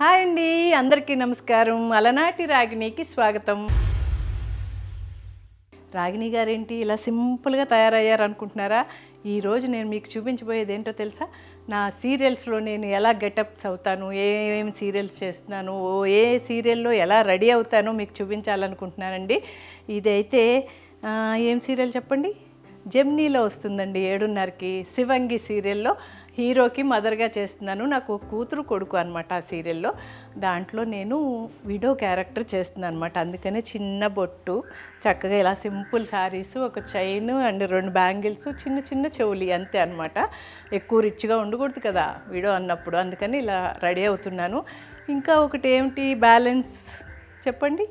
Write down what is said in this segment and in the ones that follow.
Hi అండి అందరికీ నమస్కారం. అలనాటి రాగిణికి స్వాగతం. రాగిణి గారేంటి ఇలా సింపుల్గా తయారయ్యారు అనుకుంటున్నారా? ఈరోజు నేను మీకు చూపించబోయేది ఏంటో తెలుసా? నా సీరియల్స్లో నేను ఎలా గెటప్స్ అవుతాను ఏమేమి సీరియల్స్ చేస్తున్నాను ఓ ఏ సీరియల్లో ఎలా రెడీ అవుతానో మీకు చూపించాలనుకుంటున్నానండి. ఇదైతే ఏం సీరియల్ చెప్పండి? జెమ్నీలో వస్తుందండి ఏడున్నరకి శివంగి సీరియల్లో. హీరోకి మదర్గా చేస్తున్నాను. నాకు కూతురు కొడుకు అనమాట ఆ సీరియల్లో. దాంట్లో నేను విడో క్యారెక్టర్ చేస్తున్నాను అనమాట అందుకనే చిన్న బొట్టు చక్కగా ఇలా సింపుల్ శారీస్ ఒక చైన్ అండ్ రెండు బ్యాంగిల్స్ చిన్న చిన్న చెవులి అంతే అనమాట ఎక్కువ రిచ్గా ఉండకూడదు కదా విడో అన్నప్పుడు. అందుకని ఇలా రెడీ అవుతున్నాను. ఇంకా ఒకటి ఏమిటి బ్యాలెన్స్. చెప్పండి.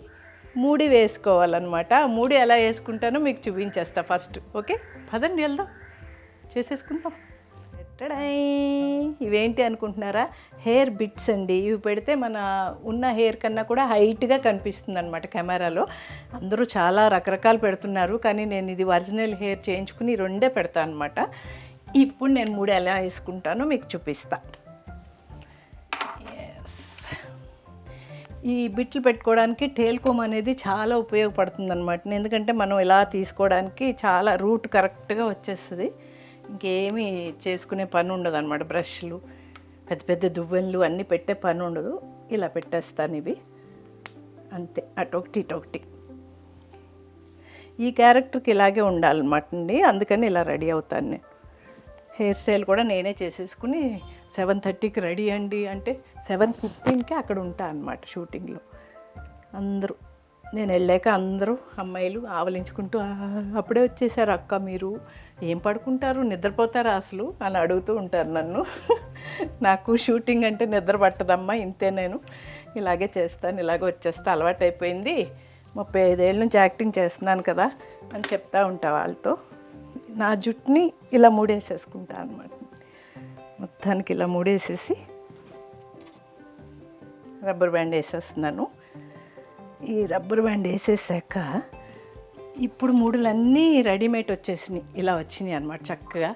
మూడి వేసుకోవాలన్నమాట. మూడి ఎలా వేసుకుంటానో మీకు చూపించేస్తా ఫస్ట్. ఓకే? పదండి వెళ్దాం. చేసేసుకుందాం. టడై ఇవేంటి అనుకుంటున్నారా? హెయిర్ బిట్స్ అండి. ఇవి పెడితే మన ఉన్న హెయిర్ కన్నా కూడా హైట్గా కనిపిస్తుంది అనమాట కెమెరాలో. అందరూ చాలా రకరకాలు పెడుతున్నారు. కానీ నేను ఇది ఒరిజినల్ హెయిర్ చేయించుకుని రెండే పెడతాను అనమాట ఇప్పుడు నేను మూడు ఎలా వేసుకుంటానో మీకు చూపిస్తా. ఈ బిట్లు పెట్టుకోవడానికి టేల్కోమ్ అనేది చాలా ఉపయోగపడుతుంది అనమాట ఎందుకంటే మనం ఇలా తీసుకోవడానికి చాలా రూట్ కరెక్ట్గా వచ్చేస్తుంది. ఇంకేమీ చేసుకునే పని ఉండదు అనమాట బ్రష్లు పెద్ద పెద్ద దువ్వెన్లు అన్నీ పెట్టే పని ఉండదు. ఇలా పెట్టేస్తాను ఇవి. అంతే. అటొకటి ఇటొకటి. ఈ క్యారెక్టర్కి ఇలాగే ఉండాలన్నమాట అండి అందుకని ఇలా రెడీ అవుతాను నేను. హెయిర్ స్టైల్ కూడా నేనే చేసేసుకుని సెవెన్ థర్టీకి రెడీ అండి అంటే సెవెన్ ఫిఫ్టీన్కి అక్కడ ఉంటా అనమాట షూటింగ్లో. అందరూ. నేను వెళ్ళాక అందరూ అమ్మాయిలు ఆవలించుకుంటూ అప్పుడే వచ్చేసారు అక్క మీరు. ఏం పడుకుంటారు? నిద్రపోతారా అసలు? అని అడుగుతూ ఉంటారు నన్ను. నాకు షూటింగ్ అంటే నిద్ర పట్టదమ్మా ఇంతే నేను. ఇలాగే చేస్తాను ఇలాగే వచ్చేస్తా అలవాటు అయిపోయింది. ముప్పై ఐదేళ్ళ నుంచి యాక్టింగ్ చేస్తున్నాను కదా అని చెప్తా ఉంటా వాళ్ళతో. నా జుట్టుని ఇలా మూడేసేసుకుంటా అనమాట మొత్తానికి ఇలా మూడేసేసి రబ్బర్ బ్యాండ్ వేసేస్తున్నాను. ఈ రబ్బర్ బ్యాండ్ వేసేసాక ఇప్పుడు మూడులన్నీ రెడీమేడ్ వచ్చేసినాయి. ఇలా వచ్చినాయి అనమాట చక్కగా.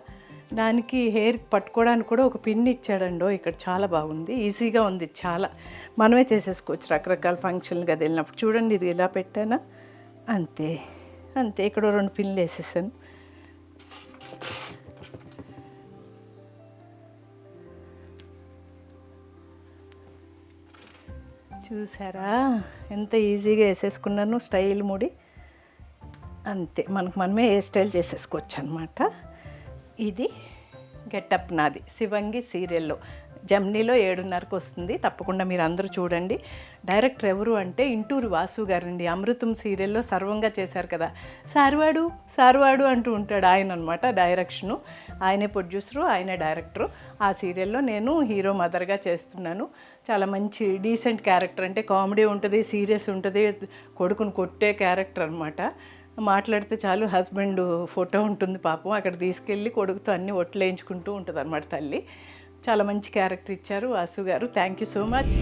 దానికి హెయిర్ పట్టుకోవడానికి కూడా ఒక పిన్ ఇచ్చాడండో ఇక్కడ చాలా బాగుంది. ఈజీగా ఉంది చాలా. మనమే చేసేసుకోవచ్చు రకరకాల ఫంక్షన్లుగా వెళ్ళినప్పుడు. చూడండి ఇది ఇలా పెట్టానా? అంతే. అంతే ఇక్కడ రెండు పిన్లు వేసేసాను. చూసారా? ఎంత ఈజీగా వేసేసుకున్నాను స్టైల్ ముడి. అంతే మనకు మనమే హెయిర్ స్టైల్ చేసేసుకోవచ్చు అనమాట ఇది గెటప్ నాది శివంగి సీరియల్లో. జమ్నీలో ఏడున్నరకు వస్తుంది. తప్పకుండా మీరు అందరూ చూడండి. డైరెక్టర్ ఎవరు అంటే ఇంటూరు వాసు గారండి. అమృతం సీరియల్లో సర్వంగా చేశారు కదా. సార్వాడు సార్వాడు అంటూ ఉంటాడు ఆయన అనమాట డైరెక్షను. ఆయనే ప్రొడ్యూసరు ఆయనే డైరెక్టరు. ఆ సీరియల్లో నేను హీరో మదర్గా చేస్తున్నాను. చాలా మంచి డీసెంట్ క్యారెక్టర్ అంటే కామెడీ ఉంటుంది సీరియస్ ఉంటుంది కొడుకుని కొట్టే క్యారెక్టర్ అనమాట మాట్లాడితే చాలు హస్బెండ్ ఫోటో ఉంటుంది పాపం. అక్కడ తీసుకెళ్ళి కొడుకుతో అన్ని ఒట్లేయించుకుంటూ ఉంటుంది అనమాట తల్లి. చాలా మంచి క్యారెక్టర్ ఇచ్చారు Vasu garu. Thank you so much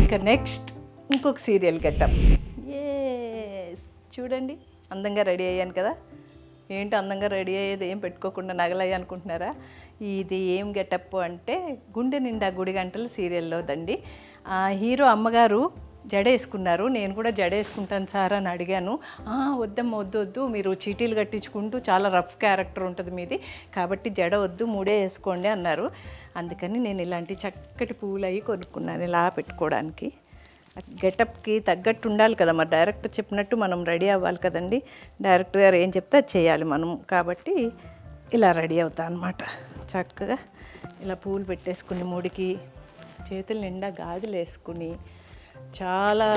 ఇంకా నెక్స్ట్ ఇంకొక సీరియల్ గెటప్ ఏ చూడండి అందంగా రెడీ అయ్యాను కదా. ఏంటి అందంగా రెడీ అయ్యేది? ఏం పెట్టుకోకుండా నగలయ్యి అనుకుంటున్నారా? ఇది ఏం గెటప్ అంటే గుండె నిండా గుడి గంటలు సీరియల్లో దండి హీరో అమ్మగారు జడ వేసుకున్నారు నేను కూడా జడ వేసుకుంటాను సార్ అని అడిగాను. "ఆ, వద్దమ్మ వద్దు వద్దు. మీరు చీటీలు కట్టించుకుంటూ చాలా రఫ్ క్యారెక్టర్ ఉంటుంది మీది. కాబట్టి జడ వద్దు మూడే వేసుకోండి అన్నారు. అందుకని నేను ఇలాంటి చక్కటి పువ్వులు అవి కొనుక్కున్నాను ఇలా పెట్టుకోవడానికి. గెటప్కి తగ్గట్టు ఉండాలి కదా మరి. డైరెక్టర్ చెప్పినట్టు మనం రెడీ అవ్వాలి కదండి. డైరెక్టర్ గారు ఏం చెప్తే అది చేయాలి మనం. కాబట్టి ఇలా రెడీ అవుతా అనమాట చక్కగా ఇలా పూలు పెట్టేసుకుని ముడికి చేతుల నిండా గాజులు వేసుకుని చాలా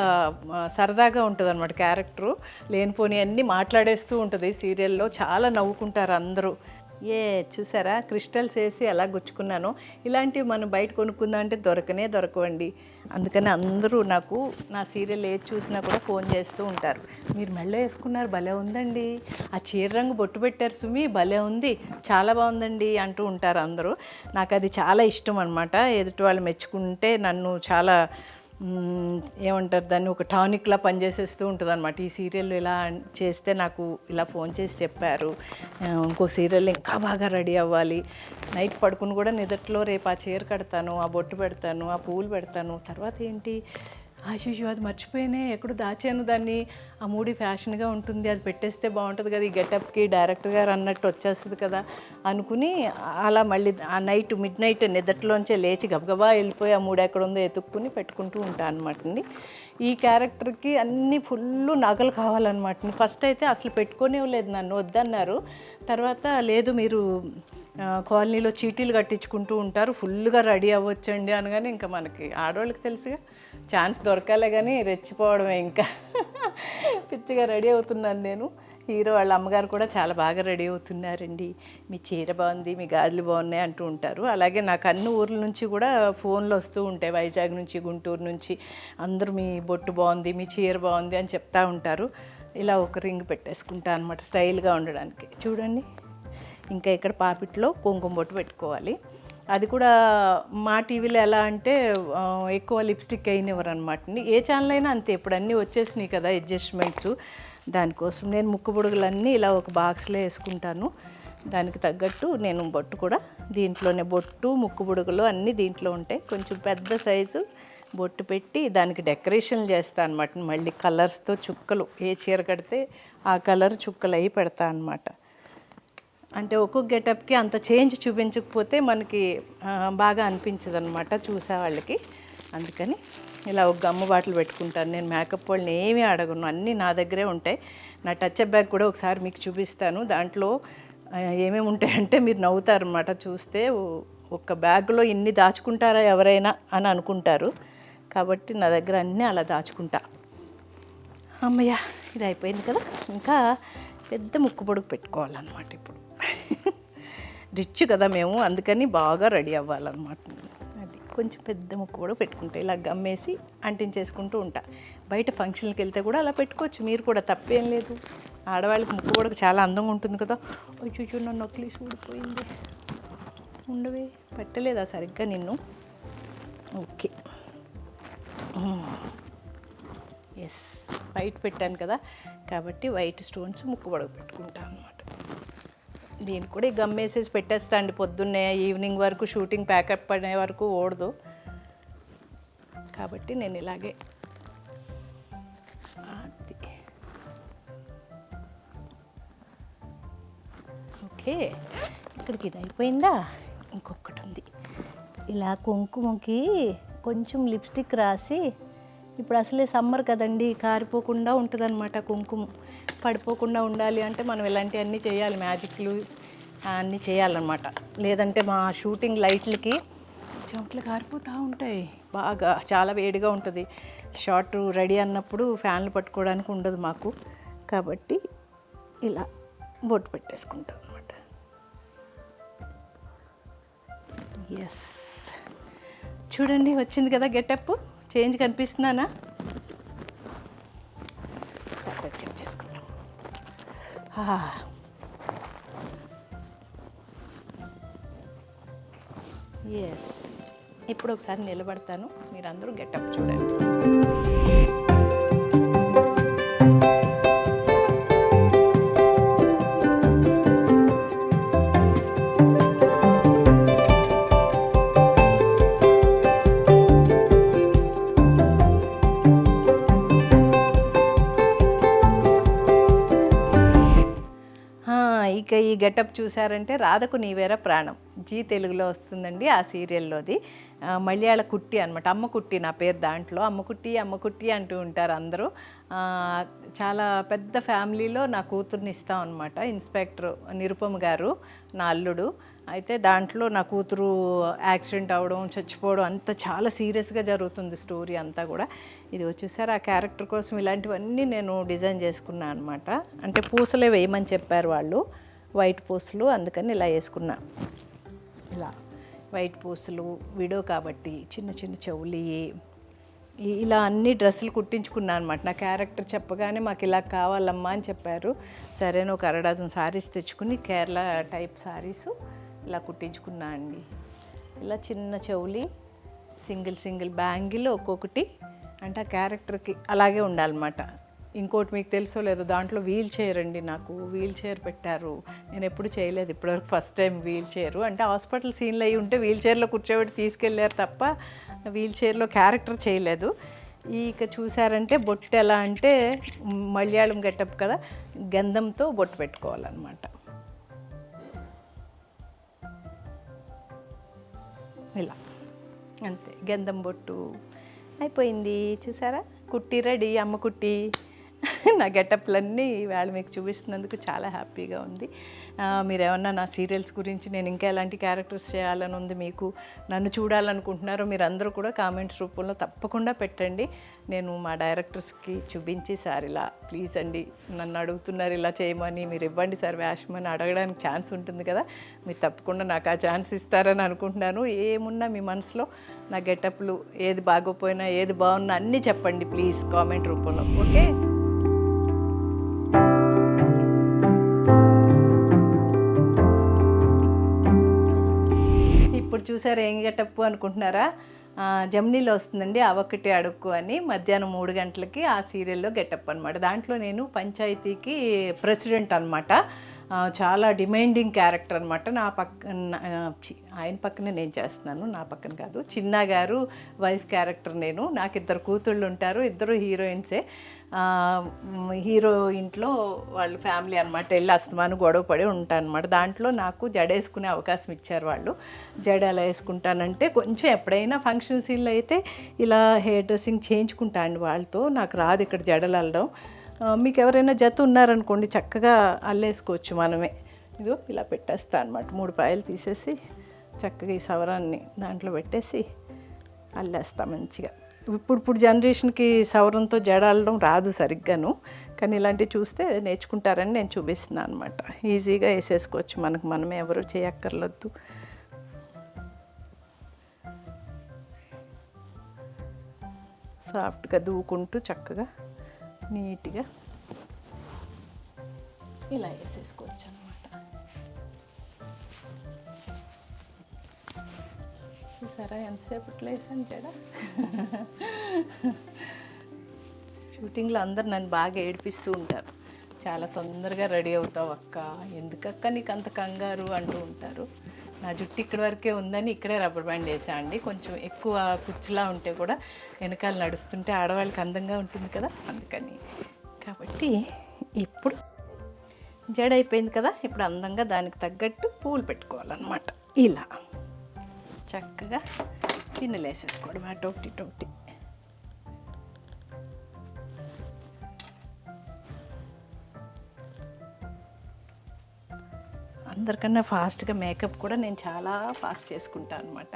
సరదాగా ఉంటుంది అనమాట క్యారెక్టరు. లేనిపోని అన్నీ మాట్లాడేస్తూ ఉంటుంది. సీరియల్లో చాలా నవ్వుకుంటారు అందరూ. ఏ చూసారా? క్రిస్టల్స్ వేసి ఎలా గుచ్చుకున్నానో. ఇలాంటివి మనం బయట కొనుక్కుందాం అంటే దొరకనే దొరకవండి. అందుకని అందరూ నాకు నా సీరియల్ ఏది చూసినా కూడా ఫోన్ చేస్తూ ఉంటారు. మీరు మెళ్ళ వేసుకున్నారు భలే ఉందండి. ఆ చీర రంగు బొట్టు పెట్టారు సుమి భలే ఉంది. చాలా బాగుందండి అంటూ ఉంటారు అందరూ. నాకు అది చాలా ఇష్టం అనమాట ఎదుటి వాళ్ళు మెచ్చుకుంటే నన్ను చాలా ఏమంటారు దాన్ని ఒక టానిక్లా పనిచేసేస్తూ ఉంటుంది అనమాట ఈ సీరియల్ ఇలా చేస్తే నాకు ఇలా ఫోన్ చేసి చెప్పారు. ఇంకొక సీరియల్ ఇంకా బాగా రెడీ అవ్వాలి. నైట్ పడుకుని కూడా నిదట్లో రేపు ఆ చీర కడతాను ఆ బొట్టు పెడతాను ఆ పూలు పెడతాను. తర్వాత ఏంటి? అయ్యో అది మర్చిపోయినే ఎక్కడో దాచాను దాన్ని. ఆ మూడి ఫ్యాషన్గా ఉంటుంది అది పెట్టేస్తే బాగుంటుంది కదా ఈ గెటప్కి డైరెక్టర్ గారు అన్నట్టు వచ్చేస్తుంది కదా అనుకుని అలా మళ్ళీ ఆ నైట్ మిడ్ నైట్ నిద్రలోంచే లేచి గబగబా వెళ్ళిపోయి ఆ మూడు ఎక్కడ ఉందో ఎతుక్కుని పెట్టుకుంటూ ఉంటాను అనమాట అండి. ఈ క్యారెక్టర్కి అన్నీ ఫుల్ నగలు కావాలన్నమాట ఫస్ట్ అయితే అసలు పెట్టుకోనివ్వలేదు నన్ను వద్దన్నారు. తర్వాత లేదు మీరు కాలనీలో చీటీలు కట్టించుకుంటూ ఉంటారు ఫుల్గా రెడీ అవ్వచ్చండి అనగానే ఇంకా మనకి ఆడవాళ్ళకి తెలుసుగా. ఛాన్స్ దొరకాలే కానీ రెచ్చిపోవడమే ఇంకా. పిచ్చిగా రెడీ అవుతున్నాను నేను. హీరో వాళ్ళ అమ్మగారు కూడా చాలా బాగా రెడీ అవుతున్నారండి. మీ చీర బాగుంది మీ గాజులు బాగున్నాయి అంటూ ఉంటారు. అలాగే నాకు అన్ని ఊర్ల నుంచి కూడా ఫోన్లు వస్తూ ఉంటాయి. వైజాగ్ నుంచి గుంటూరు నుంచి. అందరూ మీ బొట్టు బాగుంది మీ చీర బాగుంది అని చెప్తా ఉంటారు. ఇలా ఒక రింగ్ పెట్టేసుకుంటా అనమాట స్టైల్గా ఉండడానికి. చూడండి. ఇంకా ఇక్కడ పాపిట్లో కుంకుమ బొట్టు పెట్టుకోవాలి. అది కూడా మా టీవీలో ఎలా అంటే ఎక్కువ లిప్స్టిక్ అయినవారు అనమాట ఏ ఛానల్ అయినా అంతే ఇప్పుడు అన్నీ వచ్చేసినాయి కదా అడ్జస్ట్మెంట్స్. దానికోసం నేను ముక్కు బుడుగులన్నీ ఇలా ఒక బాక్స్లో వేసుకుంటాను. దానికి తగ్గట్టు నేను బొట్టు కూడా దీంట్లోనే బొట్టు ముక్కు బుడుగులు అన్నీ దీంట్లో ఉంటాయి. కొంచెం పెద్ద సైజు బొట్టు పెట్టి దానికి డెకరేషన్ చేస్తాను అనమాట మళ్ళీ కలర్స్తో చుక్కలు ఏ చీర కడితే ఆ కలర్ చుక్కలు అయి పెడతా అనమాట అంటే ఒక్కొక్క గెటప్కి అంత చేంజ్ చూపించకపోతే మనకి బాగా అనిపించదు అనమాట చూసే వాళ్ళకి అందుకని ఇలా ఒక గమ్ము బాటలు పెట్టుకుంటాను. నేను మేకప్ వాళ్ళని ఏమీ అడగను. అన్నీ నా దగ్గరే ఉంటాయి. నా టచ్ అప్ బ్యాగ్ కూడా ఒకసారి మీకు చూపిస్తాను. దాంట్లో ఏమేమి ఉంటాయంటే మీరు నవ్వుతారు అనమాట చూస్తే ఒక బ్యాగ్లో ఇన్ని దాచుకుంటారా ఎవరైనా అని అనుకుంటారు. కాబట్టి నా దగ్గర అన్నీ అలా దాచుకుంటా. అమ్మయ్య ఇది అయిపోయింది కదా. ఇంకా పెద్ద ముక్కు పొడుగు పెట్టుకోవాలన్నమాట ఇప్పుడు. రిచ్ కదా మేము అందుకని బాగా రెడీ అవ్వాలన్నమాట. అది కొంచెం పెద్ద ముక్కు కూడా పెట్టుకుంటా ఇలా గమ్మేసి అంటించేసుకుంటూ ఉంటా. బయట ఫంక్షన్కి వెళ్తే కూడా అలా పెట్టుకోవచ్చు మీరు కూడా తప్పేం లేదు. ఆడవాళ్ళకి ముక్కు కూడా చాలా అందంగా ఉంటుంది కదా. చూచు నన్ను నొక్కిలి ఊడిపోయింది ఉండవే పెట్టలేదా సరిగ్గా నిన్ను? ఓకే. ఎస్ వైట్ పెట్టాను కదా. కాబట్టి వైట్ స్టోన్స్ ముక్కు పడగ పెట్టుకుంటాను అనమాట దీనికి కూడా ఈ గమ్ వేసేసి పెట్టేస్తా అండి. పొద్దున్నే ఈవినింగ్ వరకు షూటింగ్ ప్యాకప్ పడే వరకు ఓడదు. కాబట్టి నేను ఇలాగే ఓకే ఇక్కడికి ఇది అయిపోయిందా? ఇంకొకటి ఉంది. ఇలా కుంకుమకి కొంచెం లిప్స్టిక్ రాసి ఇప్పుడు అసలే సమ్మర్ కదండి కారిపోకుండా ఉంటుందన్నమాట కుంకుమ. పడిపోకుండా ఉండాలి అంటే మనం ఇలాంటివన్నీ చేయాలి మ్యాజిక్లు అన్నీ చేయాలన్నమాట. లేదంటే మా షూటింగ్ లైట్లకి చెమట్లు కారిపోతూ ఉంటాయి. బాగా చాలా వేడిగా ఉంటుంది. షార్ట్ రెడీ అన్నప్పుడు ఫ్యాన్లు పట్టుకోవడానికి ఉండదు మాకు. కాబట్టి ఇలా బొట్టు పెట్టేసుకుంటాం అనమాట ఎస్ చూడండి వచ్చింది కదా గెటప్ చేంజ్ కనిపిస్తున్నానా ఒకసారి చెక్ చేసుకుందాం. ఎస్ ఇప్పుడు ఒకసారి నిలబడతాను. మీరందరూ గెటప్ చూడండి. ఇక ఈ గెటప్ చూసారంటే రాధకు నీవేరా ప్రాణం. జీ తెలుగులో వస్తుందండి ఆ సీరియల్లోది. మలయాళ కుట్టి అనమాట అమ్మ కుట్టి నా పేరు దాంట్లో. అమ్మ కుట్టి అమ్మ కుట్టి అంటూ ఉంటారు అందరూ. చాలా పెద్ద ఫ్యామిలీలో నా కూతుర్ని ఇస్తాం అనమాట ఇన్స్పెక్టర్ నిరుపమ గారు నా అల్లుడు. అయితే దాంట్లో నా కూతురు యాక్సిడెంట్ అవ్వడం చచ్చిపోవడం అంత చాలా సీరియస్గా జరుగుతుంది స్టోరీ అంతా కూడా. ఇది వచ్చేసారి ఆ క్యారెక్టర్ కోసం ఇలాంటివన్నీ నేను డిజైన్ చేసుకున్నాను అనమాట అంటే పూసలే వేయమని చెప్పారు వాళ్ళు. వైట్ పూసలు అందుకని ఇలా వేసుకున్నా. ఇలా వైట్ పూసలు విడో కాబట్టి చిన్న చిన్న చెవులి ఇలా అన్ని డ్రెస్సులు కుట్టించుకున్నాను అనమాట నా క్యారెక్టర్ చెప్పగానే మాకు ఇలా కావాలమ్మా అని చెప్పారు. సరే ఒక అర డజన్ తెచ్చుకుని కేరళ టైప్ సారీస్ ఇలా కుట్టించుకున్నా అండి. ఇలా చిన్న చెవులి సింగిల్ సింగిల్ బ్యాంగిల్ ఒక్కొక్కటి. అంటే ఆ క్యారెక్టర్కి అలాగే ఉండాలన్నమాట. ఇంకోటి మీకు తెలుసో లేదో దాంట్లో వీల్ చైర్ అండి నాకు. వీల్ చైర్ పెట్టారు. నేను ఎప్పుడు చేయలేదు ఇప్పటివరకు ఫస్ట్ టైం వీల్ చైర్ అంటే హాస్పిటల్ సీన్లు అయి ఉంటే వీల్ చైర్లో కూర్చోబెట్టి తీసుకెళ్ళారు తప్ప వీల్ చైర్లో క్యారెక్టర్ చేయలేదు. ఇక చూసారంటే బొట్టు ఎలా అంటే మలయాళం గెటప్ కదా గంధంతో బొట్టు పెట్టుకోవాలన్నమాట. ఇలా. అంతే గంధం బొట్టు. అయిపోయింది చూసారా? కుట్టి రెడీ అమ్మ కుట్టి. నా గెటప్లన్నీ ఇవాళ మీకు చూపిస్తున్నందుకు చాలా హ్యాపీగా ఉంది. మీరేమన్నా నా సీరియల్స్ గురించి నేను ఇంకా ఎలాంటి క్యారెక్టర్స్ చేయాలని ఉంది మీకు నన్ను చూడాలనుకుంటున్నారో మీరు అందరూ కూడా కామెంట్స్ రూపంలో తప్పకుండా పెట్టండి. నేను మా డైరెక్టర్స్కి చూపించి సార్ ఇలా ప్లీజ్ అండి నన్ను అడుగుతున్నారు ఇలా చేయమని మీరు ఇవ్వండి సార్ వేషమని అడగడానికి ఛాన్స్ ఉంటుంది కదా మీరు తప్పకుండా నాకు ఆ ఛాన్స్ ఇస్తారని అనుకుంటున్నాను. ఏమున్నా మీ మనసులో నా గెటప్లు ఏది బాగోపోయినా ఏది బాగున్నా అన్నీ చెప్పండి ప్లీజ్ కామెంట్ రూపంలో. ఓకే? ఇప్పుడు చూసారు ఏం గెటప్పు అనుకుంటున్నారా? జమ్నీలో వస్తుందండి అవొక్కటి అడుక్కు అని మధ్యాహ్నం మూడు గంటలకి ఆ సీరియల్లో గెటప్ అనమాట దాంట్లో నేను పంచాయతీకి ప్రెసిడెంట్ అనమాట చాలా డిమాండింగ్ క్యారెక్టర్ అనమాట నా పక్కన ఆయన పక్కనే నేను చేస్తున్నాను నా పక్కన కాదు. చిన్న గారు వైఫ్ క్యారెక్టర్ నేను. నాకు ఇద్దరు కూతుళ్ళు ఉంటారు ఇద్దరు హీరోయిన్సే. హీరో ఇంట్లో వాళ్ళ ఫ్యామిలీ అనమాట వెళ్ళి అస్తమాను గొడవ పడి అనమాట దాంట్లో నాకు జడ వేసుకునే అవకాశం ఇచ్చారు వాళ్ళు. జడ ఎలా వేసుకుంటానంటే కొంచెం ఎప్పుడైనా ఫంక్షన్ సీన్లో అయితే ఇలా హెయిర్ డ్రెస్సింగ్ చేయించుకుంటాను వాళ్ళతో. నాకు రాదు ఇక్కడ జడలు అల్లడం. మీకు ఎవరైనా జత ఉన్నారనుకోండి చక్కగా అల్లేసుకోవచ్చు మనమే. ఇదిగో ఇలా పెట్టేస్తా అనమాట మూడు పాయలు తీసేసి చక్కగా ఈ సవరాన్ని దాంట్లో పెట్టేసి అల్లేస్తా మంచిగా. ఇప్పుడు ఇప్పుడు జనరేషన్కి సవరంతో జడాలడం రాదు సరిగ్గాను. కానీ ఇలాంటివి చూస్తే నేర్చుకుంటారని నేను చూపిస్తున్నాను అనమాట ఈజీగా వేసేసుకోవచ్చు మనకు. మనమే ఎవరు చేయక్కర్లొద్దు. సాఫ్ట్గా దూకుంటూ చక్కగా నీట్గా ఇలా వేసేసుకోవచ్చు చూసారా? ఎంతసేపు వేసాను జడ షూటింగ్లో అందరు నన్ను బాగా ఏడిపిస్తూ ఉంటారు. చాలా తొందరగా రెడీ అవుతావు అక్క. ఎందుకక్క నీకు అంత కంగారు అంటూ ఉంటారు. నా జుట్టు ఇక్కడి వరకే ఉందని ఇక్కడే రబ్బర్ బ్యాండ్ వేసా అండి కొంచెం ఎక్కువ కుచ్చులా ఉంటే కూడా వెనకాల నడుస్తుంటే ఆడవాళ్ళకి అందంగా ఉంటుంది కదా? అందుకని. కాబట్టి ఇప్పుడు జడ అయిపోయింది కదా? ఇప్పుడు అందంగా దానికి తగ్గట్టు పూలు పెట్టుకోవాలన్నమాట. ఇలా. చక్కగా పిన్నులు వేసేసుకోవడం అటొకటి ఇటొకటి అందరికన్నా ఫాస్ట్గా మేకప్ కూడా నేను చాలా ఫాస్ట్ చేసుకుంటాను అనమాట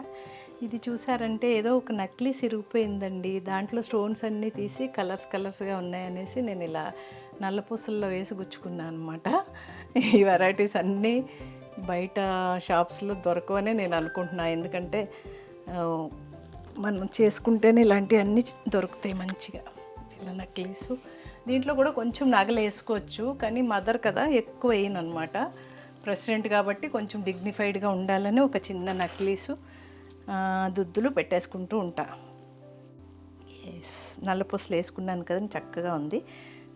ఇది చూసారంటే ఏదో ఒక నక్లీస్ ఇరిగిపోయిందండి దాంట్లో స్టోన్స్ అన్నీ తీసి కలర్స్ కలర్స్గా ఉన్నాయనేసి నేను ఇలా నల్లపూసల్లో వేసి గుచ్చుకున్నాను అనమాట ఈ వెరైటీస్ అన్నీ బయట షాప్స్లో దొరకవనే నేను అనుకుంటున్నాను ఎందుకంటే మనం చేసుకుంటేనే ఇలాంటివన్నీ దొరుకుతాయి మంచిగా. ఇలా నక్లీసు. దీంట్లో కూడా కొంచెం నగలు వేసుకోవచ్చు కానీ మదర్ కదా ఎక్కువ వేయను అనమాట ప్రెసిడెంట్ కాబట్టి కొంచెం డిగ్నిఫైడ్గా ఉండాలని ఒక చిన్న నక్లీసు దుద్దులు పెట్టేసుకుంటూ ఉంటా. నల్లపూసలు వేసుకున్నాను కదా చక్కగా ఉంది.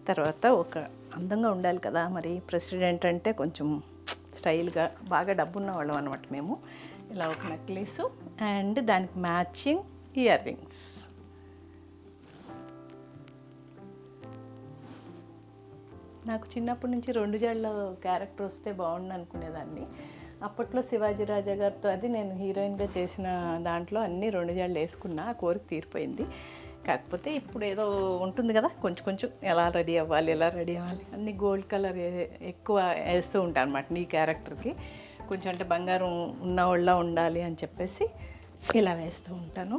తర్వాత ఒక అందంగా ఉండాలి కదా మరి ప్రెసిడెంట్ అంటే కొంచెం స్టైల్గా బాగా డబ్బున్న వాళ్ళం అనమాట మేము. ఇలా ఒక నెక్లెస్ అండ్ దానికి మ్యాచింగ్ ఇయర్ రింగ్స్ నాకు చిన్నప్పటి నుంచి రెండు జళ్ళ క్యారెక్టర్ వస్తే బాగుండు అనుకునేదాన్ని. అప్పట్లో శివాజీ రాజా గారితో అది నేను హీరోయిన్గా చేసిన దాంట్లో అన్నీ రెండు జళ్ళు వేసుకున్నా. ఆ కోరిక తీరిపోయింది. కాకపోతే ఇప్పుడు ఏదో ఉంటుంది కదా కొంచెం కొంచెం ఎలా రెడీ అవ్వాలి ఎలా రెడీ అవ్వాలి అన్ని గోల్డ్ కలర్ ఎక్కువ వేస్తూ ఉంటాను అనమాట నీ క్యారెక్టర్కి కొంచెం అంటే బంగారం ఉన్నవాళ్ళ ఉండాలి అని చెప్పేసి ఇలా వేస్తూ ఉంటాను.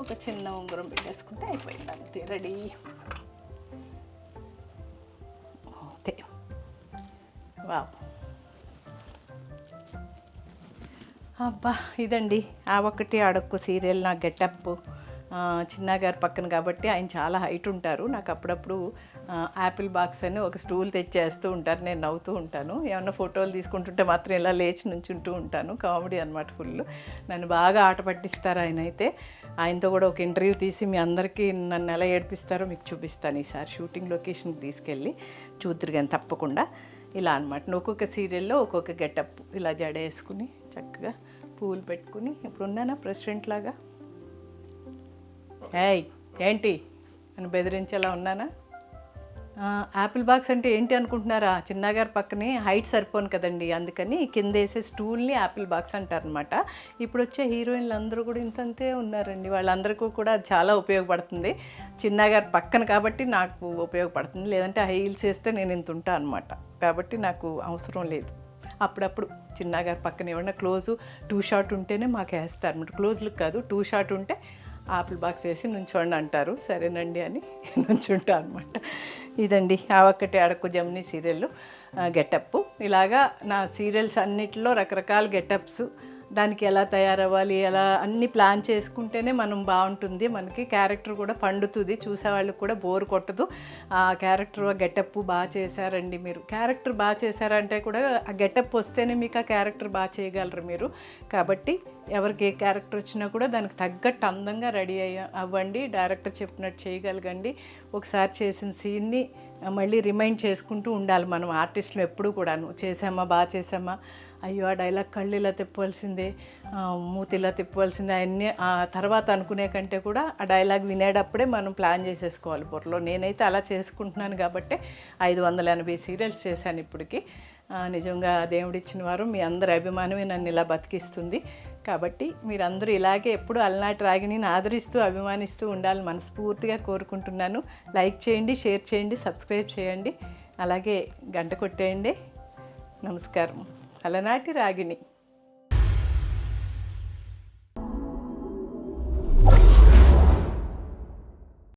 ఒక చిన్న ఉంగరం పెట్టేసుకుంటే అయిపోయింది అంతే రెడీ అంతే. వావ్ అబ్బా ఇదండి ఆ ఒక్కటి అడక్కు సీరియల్ నా గెటప్ చిన్న గారి పక్కన కాబట్టి ఆయన చాలా హైట్ ఉంటారు. నాకు అప్పుడప్పుడు యాపిల్ బాక్స్ అని ఒక స్టూల్ తెచ్చేస్తూ ఉంటారు. నేను నవ్వుతూ ఉంటాను. ఏమన్నా ఫోటోలు తీసుకుంటుంటే మాత్రం ఇలా లేచి నుంచుంటూ ఉంటాను. కామెడీ అనమాట ఫుల్. నన్ను బాగా ఆట పట్టిస్తారు ఆయన అయితే. ఆయనతో కూడా ఒక ఇంటర్వ్యూ తీసి మీ అందరికీ నన్ను ఎలా ఏడిపిస్తారో మీకు చూపిస్తాను ఈసారి. షూటింగ్ లొకేషన్కి తీసుకెళ్ళి చూద్దరు కానీ తప్పకుండా. ఇలా అనమాట ఒక్కొక్క సీరియల్లో ఒక్కొక్క గెటప్ ఇలా జడ వేసుకుని చక్కగా పూలు పెట్టుకుని ఇప్పుడు ఉన్నానా ప్రెసిడెంట్ లాగా? ఏయ్ ఏంటి? అని బెదిరించేలా ఉన్నానా? యాపిల్ బాక్స్ అంటే ఏంటి అనుకుంటున్నారా? చిన్నగారి పక్కనే హైట్ సరిపోను కదండి. అందుకని కింద వేసే స్టూల్ని యాపిల్ బాక్స్ అంటారనమాట ఇప్పుడు వచ్చే హీరోయిన్లు అందరూ కూడా ఇంతంతే ఉన్నారండి. వాళ్ళందరికీ కూడా చాలా ఉపయోగపడుతుంది. చిన్నగారి పక్కన కాబట్టి నాకు ఉపయోగపడుతుంది. లేదంటే ఆ హీల్స్ వేస్తే నేను ఇంత ఉంటా అనమాట కాబట్టి నాకు అవసరం లేదు. అప్పుడప్పుడు చిన్నగారి పక్కన ఏమన్నా క్లోజు టూ షార్ట్ ఉంటేనే మాకు వేస్తారు అనమాట క్లోజ్ లుక్ కాదు టూ షార్ట్ ఉంటే ఆపిల్ బాక్స్ వేసి నుంచోండి అంటారు. సరేనండి అని నుంచుంటా అనమాట ఇదండి ఆ ఒక్కటి అడకు జమ్ని సీరియల్ గెటప్ ఇలాగా నా సీరియల్స్ అన్నిటిలో రకరకాల గెటప్స్ దానికి ఎలా తయారవ్వాలి ఎలా అన్ని ప్లాన్ చేసుకుంటేనే మనం బాగుంటుంది. మనకి క్యారెక్టర్ కూడా పండుతుంది. చూసేవాళ్ళకి కూడా బోర్ కొట్టదు. ఆ క్యారెక్టర్ గెటప్ బాగా చేశారండి మీరు. క్యారెక్టర్ బాగా చేశారంటే కూడా ఆ గెటప్ వస్తేనే మీకు ఆ క్యారెక్టర్ బాగా చేయగలరు మీరు. కాబట్టి ఎవరికి ఏ క్యారెక్టర్ వచ్చినా కూడా దానికి తగ్గట్టు అందంగా రెడీ అయ్య అవ్వండి. డైరెక్టర్ చెప్పినట్టు చేయగలగండి. ఒకసారి చేసిన సీన్ని మళ్ళీ రిమైండ్ చేసుకుంటూ ఉండాలి మనం ఆర్టిస్టులు ఎప్పుడూ కూడాను. చేసామా బాగా చేసామా అయ్యో ఆ డైలాగ్ కళ్ళు ఇలా తిప్పవలసిందే ఆ, మూతి ఇలా తిప్పవలసిందే అవన్నీ ఆ తర్వాత అనుకునే కంటే కూడా ఆ డైలాగ్ వినేటప్పుడే మనం ప్లాన్ చేసేసుకోవాలి బుర్రలో. నేనైతే అలా చేసుకుంటున్నాను కాబట్టి ఐదు వందల ఎనభై సీరియల్స్ చేశాను ఇప్పటికి. నిజంగా దేవుడిచ్చిన వారు మీ అందరి అభిమానమే నన్ను ఇలా బతికిస్తుంది. కాబట్టి మీరందరూ ఇలాగే ఎప్పుడు అలనాటి రాగిణిని ఆదరిస్తూ అభిమానిస్తూ ఉండాలని మనస్ఫూర్తిగా కోరుకుంటున్నాను. లైక్ చేయండి షేర్ చేయండి సబ్స్క్రైబ్ చేయండి. అలాగే గంట కొట్టేయండి. నమస్కారం. అలనాటి రాగిణి.